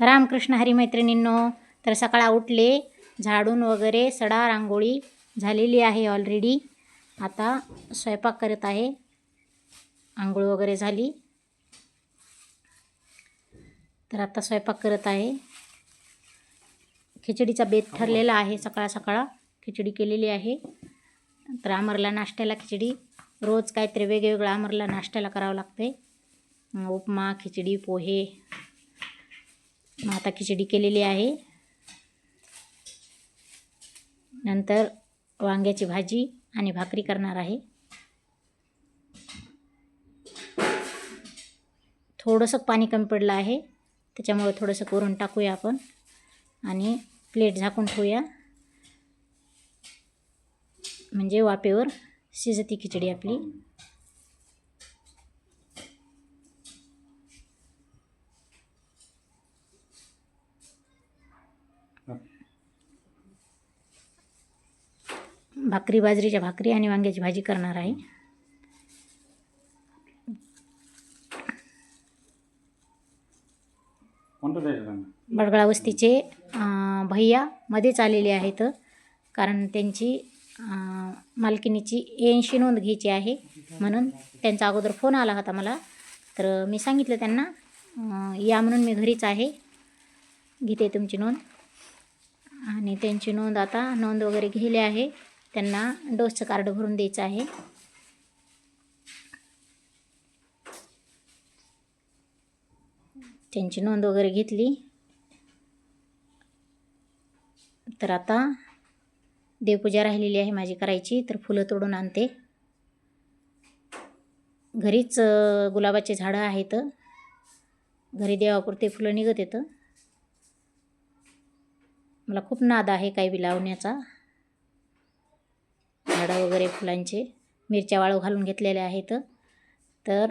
रामकृष्ण हरी मैत्रिणींनो तर सकाळ उठले झाडून वगैरे सडा रांगोळी झालेली आहे ऑलरेडी आता स्वयंपाक करत आहे. आंघोळ वगैरे झाली. तर आता स्वयंपाक करत आहे. खिचडीचा बेत ठरलेला आहे सकाळ सकाळ. खिचडी केलेली आहे. तर आमरला नाश्त्याला खिचडी. रोज काहीतरी वेगवेगळं आमरला नाश्त्याला करावं लागते. उपमा खिचडी पोहे मग आता खिचडी केलेली आहे. नंतर वांग्याची भाजी आणि भाकरी करणार आहे. थोडंसं पाणी कमी पडलं आहे. त्याच्यामुळं थोडंसं कोरून टाकूया आपण आणि प्लेट झाकून ठेवूया. म्हणजे वाफेवर शिजती खिचडी आपली. भाकरी बाजरीच्या भाकरी आणि वांग्याची भाजी करणार आहे. बडगळा वस्तीचे भैया मध्येच आलेले आहेत. कारण त्यांची मालकिनीची ऐंशी नोंद घ्यायची आहे म्हणून त्यांचा अगोदर फोन आला होता मला. तर मी सांगितलं त्यांना या म्हणून मी घरीच आहे. घेते तुमची नोंद. आणि त्यांची नोंद आता नोंद वगैरे घेतली आहे. त्यांना डोसचं कार्ड भरून द्यायचं आहे. त्यांची नोंद वगैरे घेतली. तर आता देवपूजा राहिलेली आहे माझी करायची तर फुलं तोडून आणते. घरीच गुलाबाचे झाडं आहेत. घरी देवापुरते फुलं निघत येतं. मला खूप नाद आहे काही बी लावण्याचा. झाडं वगैरे फुलांचे मिरच्या वाळू घालून घेतलेल्या आहेत. तर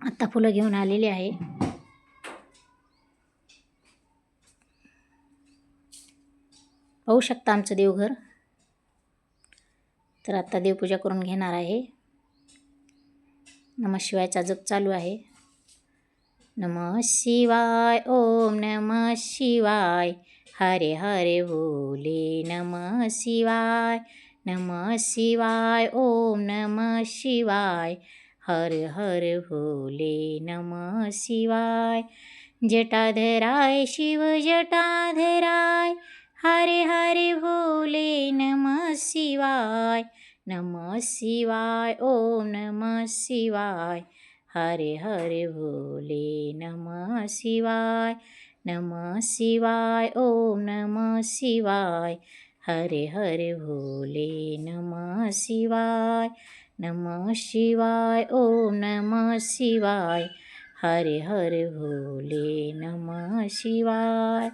आत्ता फुलं घेऊन आलेली आहे. पाहू शकता आमचं देवघर. तर आत्ता देवपूजा करून घेणार आहे. नमशिवायचा जप चालू आहे. नम शिवाय ओम नम शिवाय। हरे हरे भोले नम शिवाय। नम शिवाय ओम नम शिवाय। हर हर भोले नम शिवाय। जटाधराय शिव जटाधराय। हरे हरे भोले नम शिवाय। नम शिवाय ओम नम शिवाय। हरे हरे भोले नम शिवाय नम शिवाय ओम नम शिवाय। हरे हरे भोले नम शिवाय नम शिवाय ओम नम शिवाय। हरे हरे भोले नम शिवाय।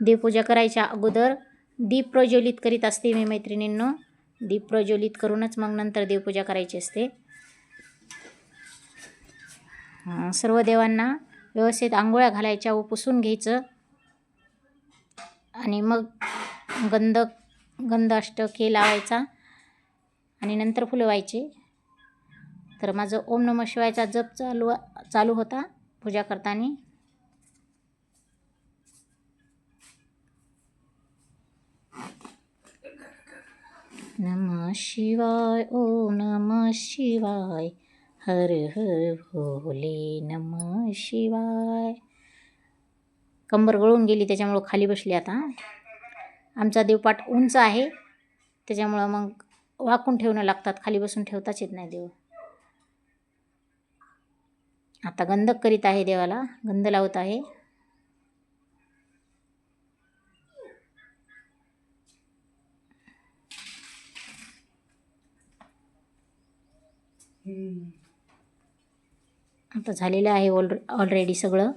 देवपूजा करायच्या अगोदर दीप प्रज्वलित करीत असते मी मैत्रिणींनो. दीप प्रज्वलित करूनच मग नंतर देवपूजा करायची असते. सर्व देवांना व्यवस्थित आंघोळ्या घालायच्या व पुसून घ्यायचं. आणि मग गंध गंध अष्टके लावायचा आणि नंतर फुलवायचे तर माझं ओम नम शिवायचा जप चालू चालू होता पूजा करताना. नम शिवाय ओम नम शिवाय. हर हर भोले नम शिवाय. कंबर गळून गेली त्याच्यामुळं खाली बसली आता. आमचा देवपाठ उंच आहे. त्याच्यामुळं मग वाकून ठेवणं लागतात खाली बसून ठेवताच येत नाही देव. आता गंधक करीत आहे देवाला गंध लावत आहे. आता झालेलं आहे ऑल ऑलरेडी सगळं.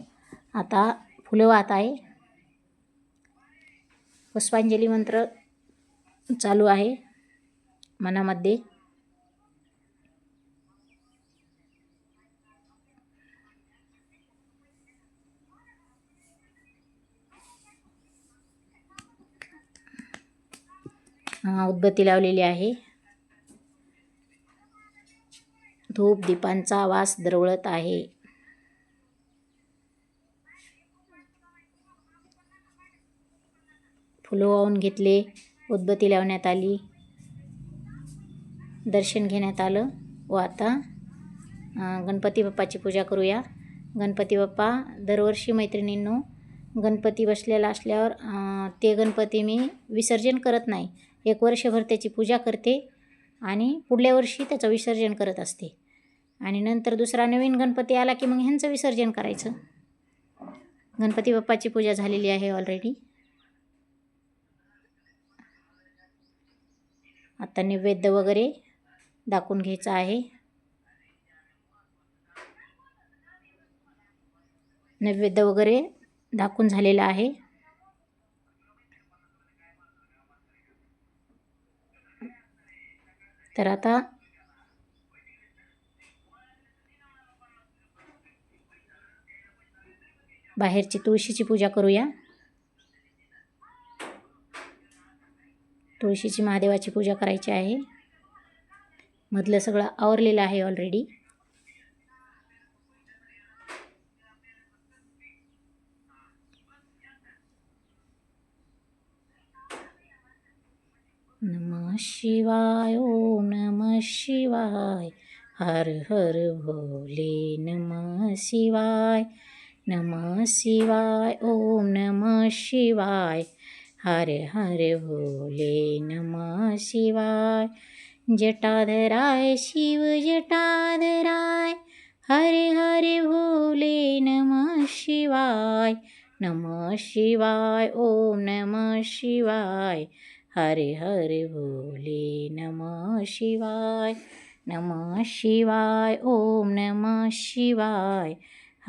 आता फुलं वाहत आहे. पुष्पांजली मंत्र चालू आहे मनामध्ये. उद्बत्ती उदबत्ती लावलेली आहे. धूप दीपांचा वास दरवळत आहे. फुलं वाहून घेतले उदबत्ती लावण्यात आली. दर्शन घेण्यात आलं. व आता गणपती बाप्पाची पूजा करूया. गणपती बाप्पा दरवर्षी मैत्रिणींनो गणपती बसलेला असल्यावर ते गणपती मी विसर्जन करत नाही. एक वर्षभर त्याची पूजा करते आणि पुढल्या वर्षी त्याचं विसर्जन करत असते. आणि नंतर दुसरा नवीन गणपती आला की मग ह्यांचं विसर्जन करायचं. गणपती बाप्पाची पूजा झालेली आहे ऑलरेडी आता नैवेद्य वगैरे दाखवून घ्यायचं आहे. नैवेद्य वगैरे दाखवून झालेला आहे. तर आता बाहेरची तुळशीची पूजा करूया. तुळशीची महादेवाची पूजा करायची आहे. मधलं सगळं आवरलेलं आहे ऑलरेडी नमः शिवाय ओम नमः शिवाय हर हर भोले नमः शिवाय. नमः शिवाय ओम नमः शिवाय। हर हर भोले नमः शिवाय। जटाधराय शिव जटाधराय। हरे हर भोले नमः शिवाय। नमः शिवाय ओम नमः शिवाय। हर हर भोले नमः शिवाय। नमः शिवाय ओम नमः शिवाय।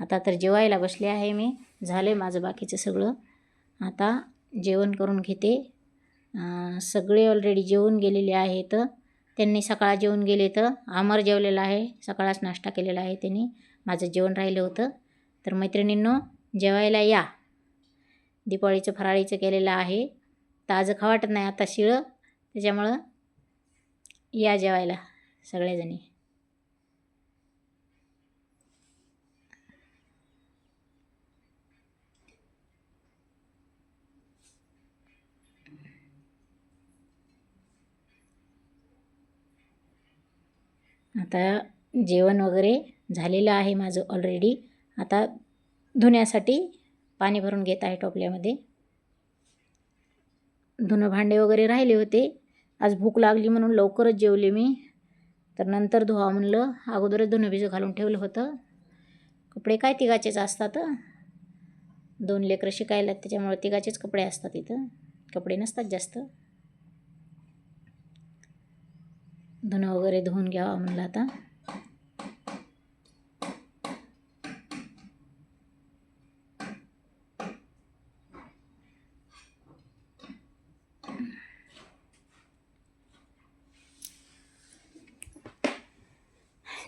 आता तर जेवायला बसले आहे मी. झाले माझं बाकीचं सगळं. आता जेवण करून घेते. सगळे ऑलरेडी जेवून गेलेले आहेत. त्यांनी सकाळ जेवून गेले तर अमर जेवलेला आहे. सकाळच नाश्ता केलेला आहे त्यांनी. माझं जेवण राहिलं होतं. तर मैत्रिणींनो जेवायला या. दिपाळीचं फराळीचं केलेलं आहे. ताजं खा वाटत नाही आता शिळं. त्याच्यामुळं या जेवायला सगळ्याजणी आता जेवण वगैरे झालेलं आहे माझं ऑलरेडी आता धुण्यासाठी पाणी भरून घेत आहे टोपल्यामध्ये. धुणं भांडे वगैरे राहिले होते. आज भूक लागली म्हणून लवकरच जेवले मी. तर नंतर धुवा म्हणलं. अगोदरच धुणं भिजू घालून ठेवलं होतं. कपडे काय तिघाचेच असतात? दोन लेकरं शिकायला त्याच्यामुळे तिघाचेच कपडे असतात इथं. कपडे नसतात जास्त. धुणं वगैरे धुवून घ्यावं म्हणलं आता.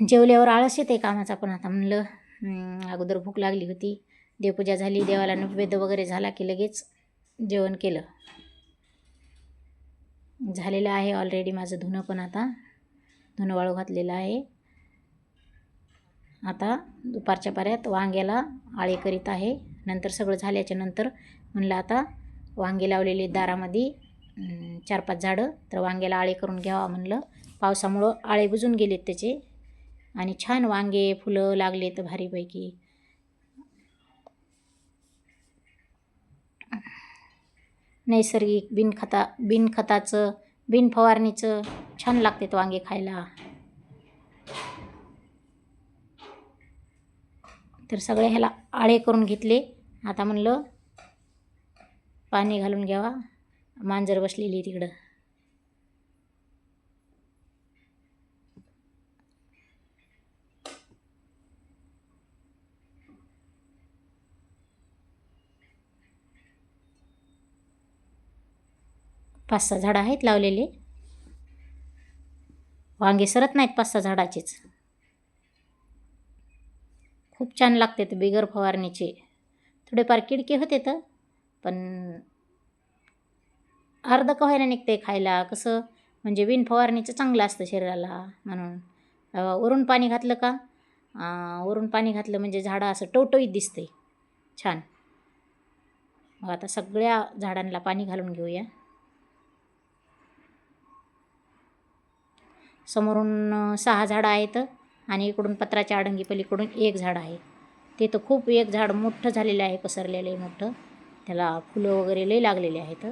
जेवल्यावर आळस येते कामाचा पण आता म्हणलं अगोदर भूक लागली होती. देवपूजा झाली देवाला नैवेद्य वगैरे झाला की लगेच जेवण केलं. झालेलं आहे ऑलरेडी माझं धुणं पण आता. धुणं वाळू घातलेलं आहे. आता दुपारच्या पाऱ्यात वांग्याला आळे करीत आहे. नंतर सगळं झाल्याच्यानंतर म्हणलं आता वांगे लावलेले दारामध्ये चार पाच झाडं तर वांग्याला आळे करून घ्यावा म्हणलं. पावसामुळं आळे बुजून गेलेत त्याचे. आणि छान वांगे फुलं लागले तर भारीपैकी. नैसर्गिक बिनखता बिनखताचं बिन फवारणीचं छान लागतात वांगे खायला. तर सगळे ह्याला आळे करून घेतले. आता म्हणलं पाणी घालून घ्यावा. मांजर बसलेली तिकडं. पाच सहा झाडं आहेत लावलेले. वांगे सरत नाहीत पाच सहा झाडाचेच. खूप छान लागते ते बिगर फवारणीचे. थोडेफार किडके होते तर पण अर्ध का व्हायला निघते खायला. कसं म्हणजे विन फवारणीचं चांगलं असतं शरीराला म्हणून. वरून पाणी घातलं का? वरून पाणी घातलं म्हणजे झाडं असं टवटवीत दिसते छान. मग आता सगळ्या झाडांना पाणी घालून घेऊया. समोरून सहा झाडं आहेत आणि इकडून पत्राच्या आडंगी पलीकडून एक झाड आहे. ते तर खूप एक झाड मोठं झालेलं आहे पसरलेलं आहे मोठं. त्याला फुलं वगैरे लई लागलेले आहेत.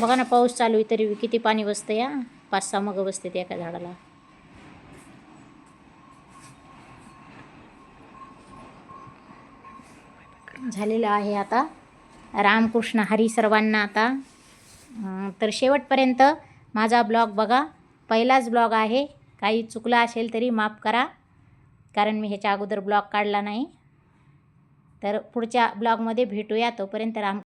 बघा ना पाऊस चालू आहे तरी किती पाणी बसतं या पाच सहा मग बसते ते एका झाडाला. झालेलं आहे आता. रामकृष्ण हरी सर्वांना आता तर शेवटपर्यंत माझा ब्लॉग बघा. पहिलाच ब्लॉग आहे. काही चुकलं असेल तरी माफ करा. कारण मी ह्याच्या अगोदर ब्लॉग काढला नाही. तर पुढच्या ब्लॉगमध्ये भेटूया. तोपर्यंत राम